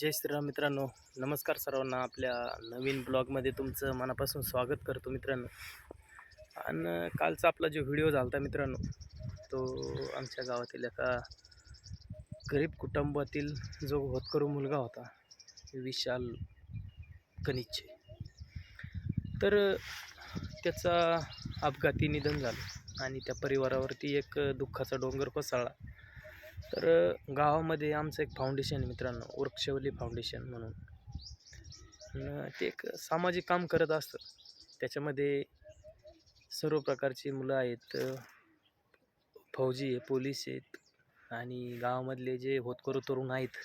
जय श्रीराम मित्रांनो. नमस्कार सर्वांना आपल्या नवीन ब्लॉगमध्ये तुमचं मनापासून स्वागत करतो मित्रांनो. आणि कालचा आपला जो व्हिडिओ झाला होता मित्रांनो तो आमच्या गावातील एका गरीब कुटुंबातील जो होतकरू मुलगा होता विशाल कनिच्छे तर त्याचा अपघाती निधन झालं आणि त्या परिवारावरती एक दुःखाचा डोंगर कोसळला. तर गावामध्ये आमचं एक फाउंडेशन आहे मित्रांनो वृक्षवली फाउंडेशन म्हणून. ते एक सामाजिक काम करत असतं. त्याच्यामध्ये सर्व प्रकारची मुलं आहेत फौजी आहे पोलीस आहेत आणि गावामधले जे होतकरू तरुण आहेत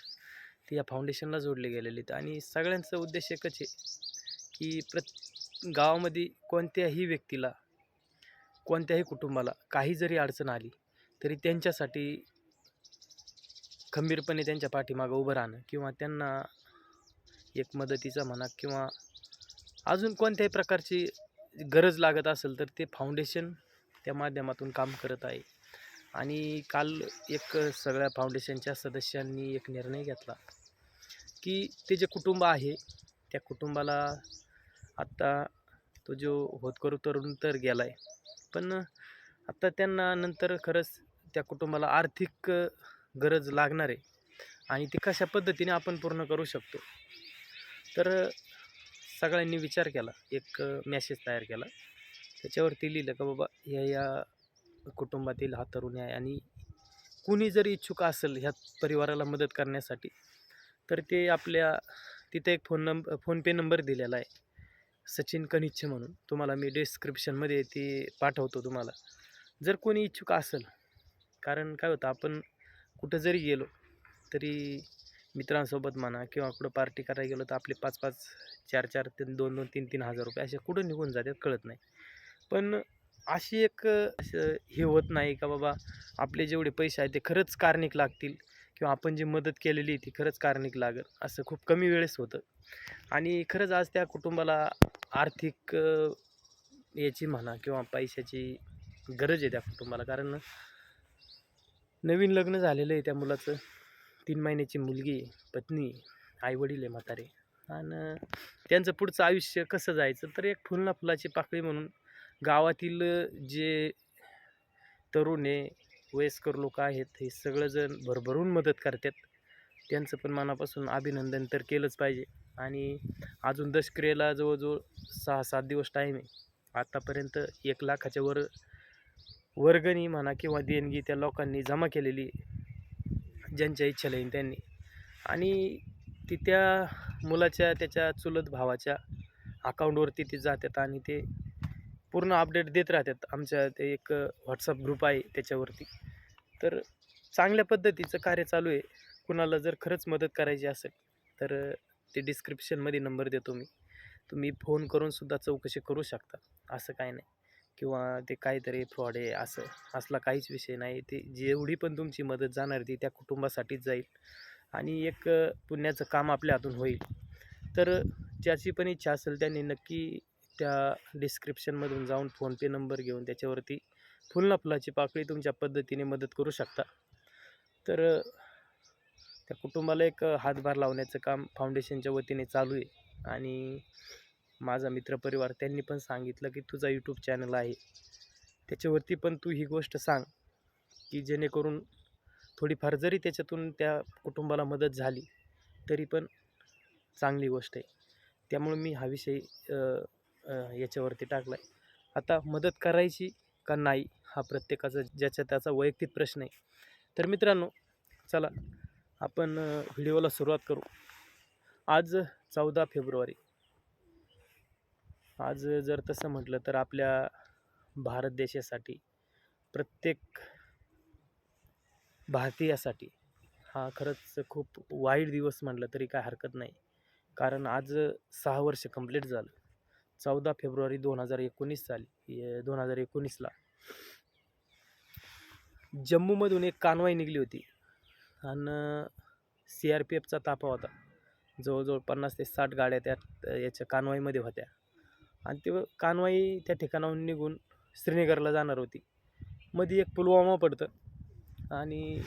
ते या फाउंडेशनला जोडले गेलेले आहेत. आणि सगळ्यांचा उद्देश एकच आहे की प्रत गावामध्ये कोणत्याही व्यक्तीला कोणत्याही कुटुंबाला काही जरी अडचण आली तरी त्यांच्यासाठी खंबीरपणे त्यांच्या पाठीमागं उभं राहणं किंवा त्यांना एक मदतीचा म्हणा किंवा अजून कोणत्याही प्रकारची गरज लागत असेल तर ते फाउंडेशन त्या माध्यमातून काम करत आहे. आणि काल एक सगळ्या फाउंडेशनच्या सदस्यांनी एक निर्णय घेतला की ते जे कुटुंब आहे त्या कुटुंबाला आत्ता तो जो होतकरू तरुण तर गेला आहे पण आत्ता त्यांना नंतर खरंच त्या कुटुंबाला आर्थिक गरज लागणार आहे. आणि ती कशा पद्धतीने आपण पूर्ण करू शकतो? तर सगळ्यांनी विचार केला. एक मॅसेज तयार केला. त्याच्यावरती लिहिलं का बाबा ह्या या कुटुंबातील हा तरुण आहे आणि कुणी जर इच्छुक असेल ह्या परिवाराला मदत करण्यासाठी तर ते आपल्या तिथे एक फोन नंब फोनपे नंबर दिलेला आहे. सचिन कनिच्छ म्हणून. तुम्हाला मी डिस्क्रिप्शनमध्ये ते पाठवतो तुम्हाला. जर कोणी इच्छुक असेल कारण काय होतं आपण कुठं जरी गेलो तरी मित्रांसोबत म्हणा किंवा कुठं पार्टी करायला गेलो तर आपले पाच पाच चार चार तीन दोन दोन तीन तीन हजार रुपये असे कुठं निघून जातात कळत नाही. पण अशी एक असं हे होत नाही का बाबा आपले जेवढे पैसे आहेत ते खरंच कारणिक लागतील किंवा आपण जी मदत केलेली आहे ती खरंच कारणिक लागेल असं खूप कमी वेळेस होतं. आणि खरंच आज त्या कुटुंबाला आर्थिक याची म्हणा किंवा पैशाची गरज आहे त्या कुटुंबाला. कारण नवीन लग्न झालेलं आहे त्या मुलाचं. तीन महिन्याची मुलगी पत्नी आईवडील आहे म्हातारे. आणि त्यांचं पुढचं आयुष्य कसं जायचं? तर एक फुलना फुलाची पाकळी म्हणून गावातील जे तरुण आहे वयस्कर लोक आहेत हे सगळंजण भरभरून मदत करतात. त्यांचं पण मनापासून अभिनंदन तर केलंच पाहिजे. आणि अजून दशक्रियेला जवळजवळ सहा सात दिवस टाईम आहे. आत्तापर्यंत एक लाखाच्या वर वर्गणी म्हणा किंवा देणगी त्या लोकांनी जमा केलेली ज्यांच्या इच्छा येईल त्यांनी. आणि ती त्या मुलाच्या त्याच्या चुलत भावाच्या अकाउंटवरती ते जातात आणि ते पूर्ण अपडेट देत राहतात. आमच्या ते एक व्हॉट्सअप ग्रुप आहे त्याच्यावरती. तर चांगल्या पद्धतीचं कार्य चालू आहे. कुणाला जर खरंच मदत करायची असेल तर ते डिस्क्रिप्शनमध्ये नंबर देतो मी. तुम्ही फोन करूनसुद्धा चौकशी करू शकता. असं काय नाही. किंवा ते काहीतरी फ्रॉड आहे असं असला काहीच विषय नाही. ते जेवढी पण तुमची मदत जाणार ती त्या कुटुंबासाठीच जाईल. आणि एक पुण्याचं काम आपल्या हातून होईल. तर ज्याची पण इच्छा असेल त्यांनी नक्की त्या डिस्क्रिप्शनमधून जाऊन फोनपे नंबर घेऊन त्याच्यावरती फुल फुलाची पाकळी तुमच्या पद्धतीने मदत करू शकता. तर त्या कुटुंबाला एक हातभार लावण्याचं काम फाउंडेशनच्या वतीने चालू आहे. आणि माझा मित्रपरिवार त्यांनी पण सांगितलं की तुझा यूट्यूब चॅनल आहे. त्याच्यावरती पण तू ही गोष्ट सांग की जेणेकरून थोडीफार जरी त्याच्यातून त्या कुटुंबाला मदत झाली तरी पण चांगली गोष्ट आहे. त्यामुळे मी हा विषय याच्यावरती टाकला आहे आता मदत करायची का नाही हा प्रत्येकाचा ज्याच्या त्याचा वैयक्तिक प्रश्न आहे. तर मित्रांनो चला आपण व्हिडिओला सुरुवात करू. आज चौदा फेब्रुवारी आज जर तसं म्हटलं तर आपल्या भारत देशासाठी प्रत्येक भारतीयासाठी हा खरंच खूप वाईट दिवस म्हटलं तरी काय हरकत नाही. कारण आज सहा वर्ष कंप्लीट झालं. चौदा फेब्रुवारी दोन हजार एकोणीस साली दोन हजार एकोणीसला जम्मूमधून एक कानवाई निघली होती. आणि सी आर पी एफचा ताफा होता. जवळजवळ पन्नास ते साठ गाड्या त्या याच्या कानवाईमध्ये होत्या. आणि ते कानवाई त्या ठिकाणाहून निघून श्रीनगरला जाणार होती. मध्ये एक पुलवामा पडतं आणि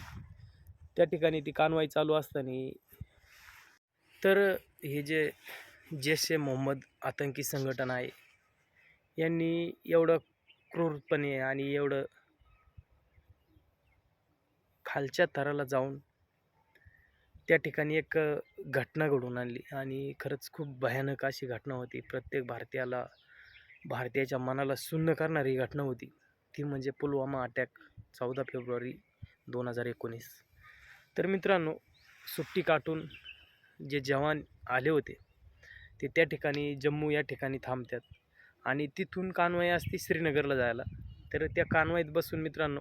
त्या ठिकाणी ती कानवाई चालू असताना तर हे जे जैश ए मोहम्मद आतंकी संघटना आहे यांनी एवढं क्रूरपणे आणि एवढं खालच्या थराला जाऊन त्या ठिकाणी एक घटना घडून आणली आणि खरंच खूप भयानक अशी घटना होती. प्रत्येक भारतीयाला भारतीयाच्या मनाला सुन्न करणारी घटना होती. ती म्हणजे पुलवामा अटॅक चौदा फेब्रुवारी दोन हजार एकोणीस. तर मित्रांनो सुट्टी काटून जे जवान आले होते ते त्या ठिकाणी जम्मू या ठिकाणी थांबतात आणि तिथून कानवाई असते श्रीनगरला जायला. तर त्या कानवाईत बसून मित्रांनो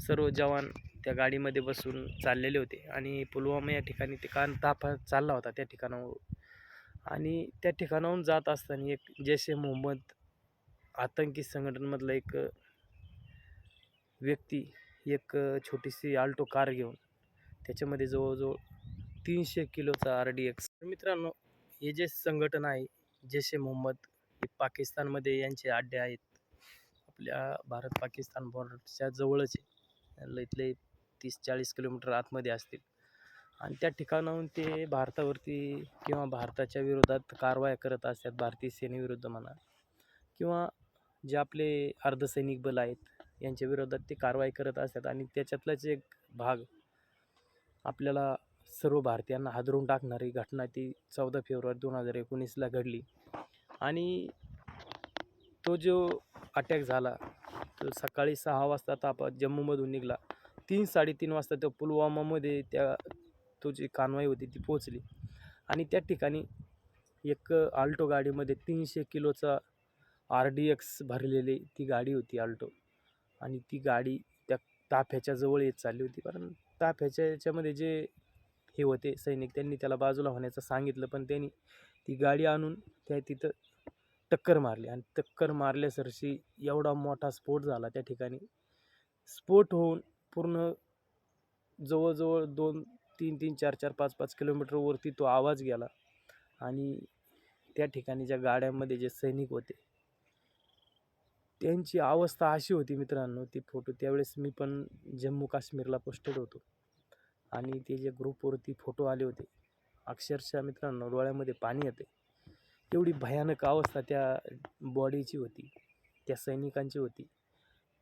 सर्व जवान त्या गाडीमध्ये बसून चाललेले होते. आणि पुलवामा या ठिकाणी ते कान ताफा चालला होता त्या ठिकाणावर. आणि त्या ठिकाणाहून जात असताना एक जैश ए मोहम्मद आतंकी संघटनेमधला एक व्यक्ती एक छोटीशी आल्टो कार घेऊन त्याच्यामध्ये जवळजवळ तीनशे किलोचा आर डी एक्स मित्रांनो हे जे संघटन आहे जैश ए मोहम्मद हे पाकिस्तानमध्ये यांचे अड्डे आहेत. आपल्या भारत पाकिस्तान बॉर्डरच्या जवळच आहे. इथले तीस चाळीस किलोमीटर आतमध्ये असतील. आणि त्या ठिकाणाहून ते भारतावरती किंवा भारताच्या विरोधात कारवाया करत असतात भारतीय सेनेविरुद्ध म्हणा. किंवा जे आपले अर्धसैनिक बल आहेत यांच्या विरोधात ते कारवाई करत असतात. आणि त्याच्यातलाच एक भाग आपल्याला सर्व भारतीयांना हादरून टाकणारी घटना ती चौदा फेब्रुवारी दोन हजार एकोणीसला घडली. आणि तो जो अटॅक झाला तो सकाळी सहा वाजता तापा जम्मूमधून निघाला. तीन साडेतीन वाजता त्या पुलवामामध्ये त्या तो जी कानवाई होती ती पोचली आणि त्या ठिकाणी एक आल्टो गाडीमध्ये तीनशे किलोचा आर डी एक्स भरलेली ती गाडी होती आल्टो आणि ती गाडी त्या ताफ्याच्या जवळ येत चालली होती. कारण ताफ्याच्या याच्यामध्ये जे हे होते सैनिक त्यांनी त्याला बाजूला होण्याचं सांगितलं पण त्यांनी ती गाडी आणून त्या तिथं टक्कर मारली. आणि टक्कर मारल्यासरशी एवढा मोठा स्फोट झाला त्या ठिकाणी. स्फोट होऊन पूर्ण जवळजवळ दोन तीन तीन चार चार पाच पाच किलोमीटरवरती तो आवाज गेला. आणि त्या ठिकाणी ज्या गाड्यांमध्ये जे सैनिक होते त्यांची अवस्था अशी होती मित्रांनो ती फोटो त्यावेळेस मी पण जम्मू काश्मीरला पोस्टेड होतो. आणि ते जे ग्रुपवरती फोटो आले होते अक्षरशः मित्रांनो डोळ्यामध्ये पाणी येते एवढी भयानक अवस्था त्या बॉडीची होती त्या सैनिकांची होती.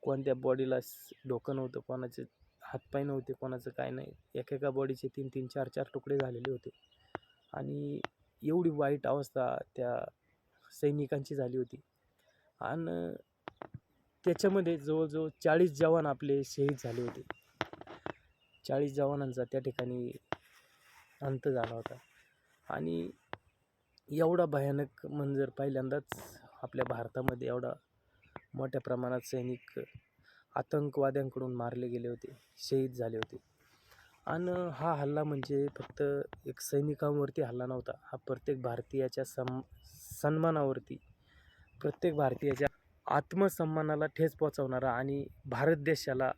कोणत्या बॉडीला डोकं नव्हतं कोणाचे हातपाय नव्हते कोणाचं काय नाही. एकेका बॉडीचे तीन तीन चार चार तुकडे झालेले होते. आणि एवढी वाईट अवस्था त्या सैनिकांची झाली होती. आणि त्याच्यामध्ये जवळजवळ चाळीस जवान आपले शहीद झाले होते. चाळीस जवानांचा त्या ठिकाणी अंत झाला होता. आणि एवढा भयानक मंजर पहिल्यांदाच आपल्या भारतामध्ये एवढा मोठ्या प्रमाणात सैनिक आतंकवाद्यांकडून मारले गेले होते शहीद झाले होते. आणि हा हल्ला म्हणजे फक्त एक सैनिकांवरती हल्ला नव्हता हा प्रत्येक भारतीयाच्या सम सन्मानावरती. प्रत्येक भारतीयाच्या आत्मसन्मानाला ठेच पोचवणारा आणि भारत देशाला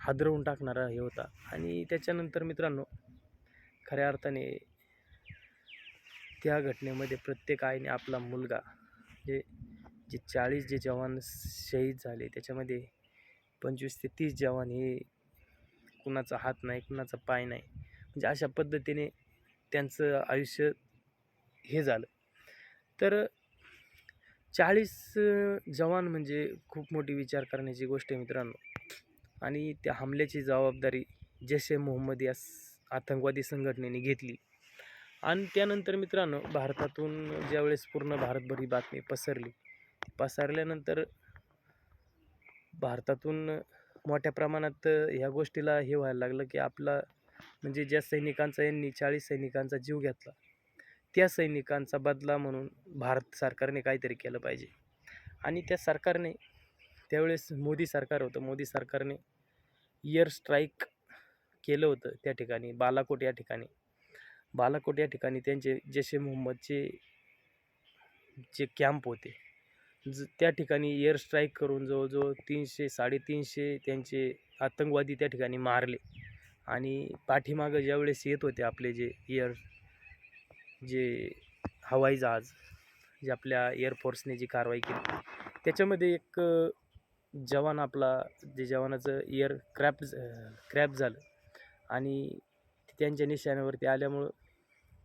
हादरवून टाकणारा हे होता. आणि त्याच्यानंतर मित्रांनो खऱ्या अर्थाने त्या घटनेमध्ये प्रत्येक आईने आपला मुलगा जे जे चाळीस जे जवान शहीद झाले त्याच्यामध्ये पंचवीस ते तीस जवान हे कुणाचा हात नाही कुणाचा पाय नाही. म्हणजे अशा पद्धतीने त्यांचं आयुष्य हे झालं. तर चाळीस जवान म्हणजे खूप मोठी विचार करण्याची गोष्ट आहे मित्रांनो. आणि त्या हमल्याची जबाबदारी जैश ए मोहम्मद या आतंकवादी संघटनेने घेतली. आणि त्यानंतर मित्रांनो भारतातून ज्यावेळेस पूर्ण भारतभर ही बातमी पसरली पसरल्यानंतर भारतातून मोठ्या प्रमाणात ह्या गोष्टीला हे व्हायला लागलं की आपला म्हणजे ज्या सैनिकांचा यांनी चाळीस सैनिकांचा जीव घेतला त्या सैनिकांचा बदला म्हणून भारत सरकारने काहीतरी केलं पाहिजे. आणि त्या सरकारने त्यावेळेस मोदी सरकार होतं. मोदी सरकारने इयर स्ट्राईक केलं होतं त्या ठिकाणी बालाकोट या ठिकाणी. बालाकोट या ठिकाणी त्यांचे जैश ए मोहम्मदचे जे कॅम्प होते ज त्या ठिकाणी एअर स्ट्राईक करून जवळजवळ तीनशे साडेतीनशे त्यांचे आतंकवादी त्या ठिकाणी मारले. आणि पाठीमागं ज्यावेळेस येत होते आपले जे एअर जे हवाई जहाज जे आपल्या एअरफोर्सने जी कारवाई केली त्याच्यामध्ये एक जवान आपला जे जवानाचं एअर क्रॅप क्रॅप झालं. आणि त्यांच्या निशाण्यावरती आल्यामुळं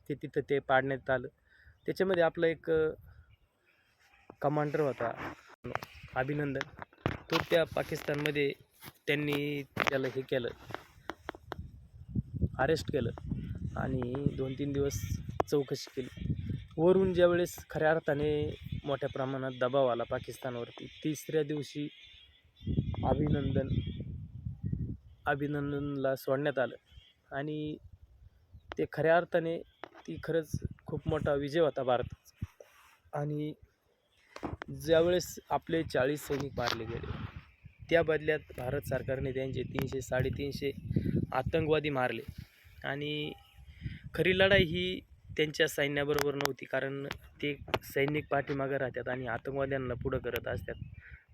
ते तिथं ते पाडण्यात आलं. त्याच्यामध्ये आपलं एक कमांडर होता. अभिनंदन. तो त्या पाकिस्तानमध्ये त्यांनी त्याला हे केलं. अरेस्ट केलं. आणि दोन तीन दिवस चौकशी केली. वरून ज्यावेळेस खऱ्या अर्थाने मोठ्या प्रमाणात दबाव आला पाकिस्तानवरती तिसऱ्या दिवशी अभिनंदन अभिनंदनला सोडण्यात आलं. आणि ते खऱ्या अर्थाने ती खरंच खूप मोठा विजय होता भारताचा. आणि ज्यावेळेस आपले चाळीस सैनिक मारले गेले त्या बदल्यात भारत सरकारने त्यांचे तीनशे साडेतीनशे आतंकवादी मारले. आणि खरी लढाई ही त्यांच्या सैन्याबरोबर नव्हती कारण ते सैनिक पाठीमागं राहतात आणि आतंकवाद्यांना पुढं करत असतात.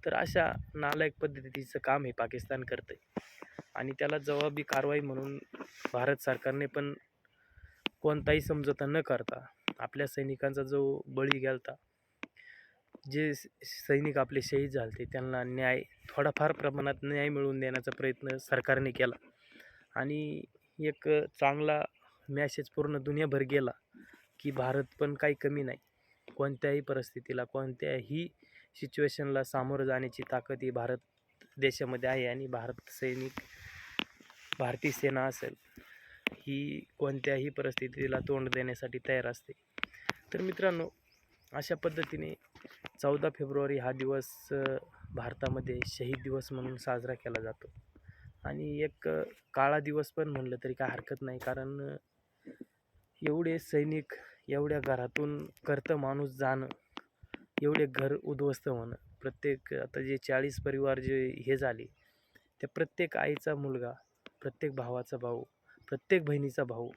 तर अशा नालायक पद्धतीचं काम हे पाकिस्तान करतं आहे आणि त्याला जबाबी कारवाई म्हणून भारत सरकारने पण कोणताही समझोता न करता आपल्या सैनिकांचा जो बळी गेलता जे स- सैनिक आपले शहीद झालते त्यांना न्याय थोडाफार प्रमाणात न्याय मिळवून देण्याचा प्रयत्न सरकारने केला. आणि एक चांगला मॅसेज पूर्ण दुनियाभर गेला की भारत पण काही कमी नाही. कोणत्याही परिस्थितीला कोणत्याही सिच्युएशनला सामोरं जाण्याची ताकद ही भारत देशामध्ये आहे आणि भारत सैनिक भारतीय सेना असेल ही कोणत्याही परिस्थितीला तोंड देण्यासाठी तयार असते. तर मित्रांनो अशा पद्धतीने चौदा फेब्रुवारी हा दिवस भारतामध्ये शहीद दिवस म्हणून साजरा केला जातो. आणि एक काळा दिवस पण म्हणलं तरी काय हरकत नाही. कारण एवढे सैनिक एवढ्या घरातून करतं माणूस जाणं एवढे घर उद्ध्वस्त होणं प्रत्येक आता जे चाळीस परिवार जे हे झाले त्या प्रत्येक आईचा मुलगा प्रत्येक भावाचा भाऊ प्रत्येक बहिणीचा भाऊ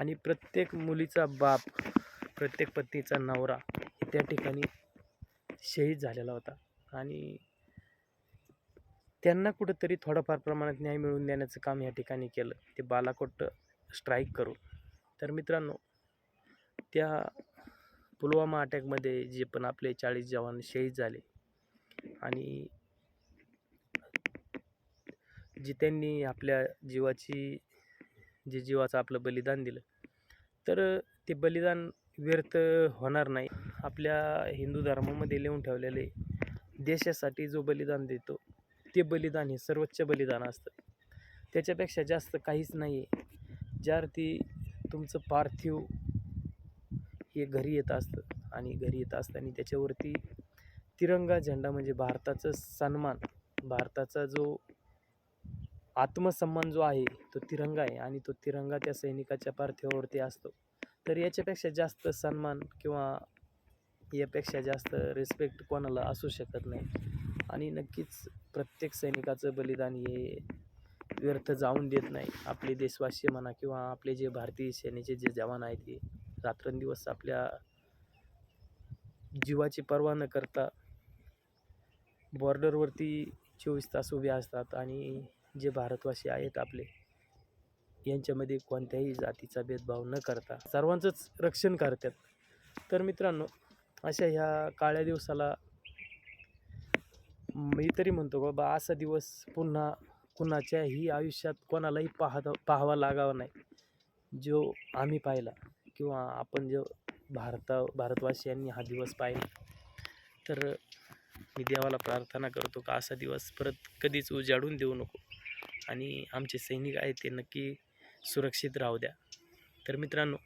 आणि प्रत्येक मुलीचा बाप प्रत्येक पत्नीचा नवरा त्या ठिकाणी शहीद झालेला होता. आणि त्यांना कुठंतरी थोडंफार प्रमाणात न्याय मिळवून देण्याचं काम या ठिकाणी केलं. ते बालाकोट स्ट्राईक करून. तर मित्रांनो त्या पुलवामा अटॅकमध्ये जे पण आपले चाळीस जवान शहीद झाले आणि जी त्यांनी आपल्या जीवाची जे जीवाचं आपलं बलिदान दिलं. तर ते बलिदान व्यर्थ होणार नाही. आपल्या हिंदू धर्मामध्ये लिहून ठेवलेले देशासाठी जो बलिदान देतो ते बलिदान हे सर्वोच्च बलिदान असतं. त्याच्यापेक्षा जास्त काहीच नाही आहे. ज्या अर्थी तुमचं पार्थिव हे घरी येत असतं आणि घरी येत असताना त्याच्यावरती तिरंगा झेंडा म्हणजे भारताचा सन्मान भारताचा जो आत्मसन्मान जो आहे तो तिरंगा आहे आणि तो तिरंगा त्या सैनिकाच्या पार्थिवावरती असतो. तर याच्यापेक्षा जास्त सन्मान किंवा यापेक्षा जास्त रिस्पेक्ट कोणाला असू शकत नाही. आणि नक्कीच प्रत्येक सैनिकाचं बलिदान हे व्यर्थ जाऊन देत नाही. आपले देशवासी म्हणा किंवा आपले जे भारतीय सेनेचे जे जवान आहेत ते रात्रंदिवस आपल्या जीवाची पर्वा न करता बॉर्डरवरती चोवीस तास उभे असतात आणि जे भारतवासी आहेत आपले यांच्यामध्ये कोणत्याही जातीचा भेदभाव न करता सर्वांचंच रक्षण करतात. तर मित्रांनो अशा ह्या काळ्या दिवसाला मी तरी म्हणतो बाबा असा दिवस पुन्हा कुणाच्याही आयुष्यात कोणालाही पाहता पाहावा लागावा नाही. जो आम्ही पाहिला किंवा आपण जो भारता भारतवासियांनी हा दिवस पाहिला तर मी देवाला प्रार्थना करतो का असा दिवस परत कधीच उजाडून देऊ नको. आणि आमचे सैनिक आहेत ते नक्की सुरक्षित राहू द्या. तर मित्रांनो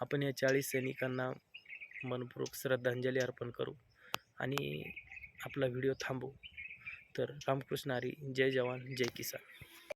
आपण या चाळीस सैनिकांना मनपूर्वक श्रद्धांजली अर्पण करू आणि आपला व्हिडिओ थांबवू. तर रामकृष्ण हरी जय जवान जय किसान.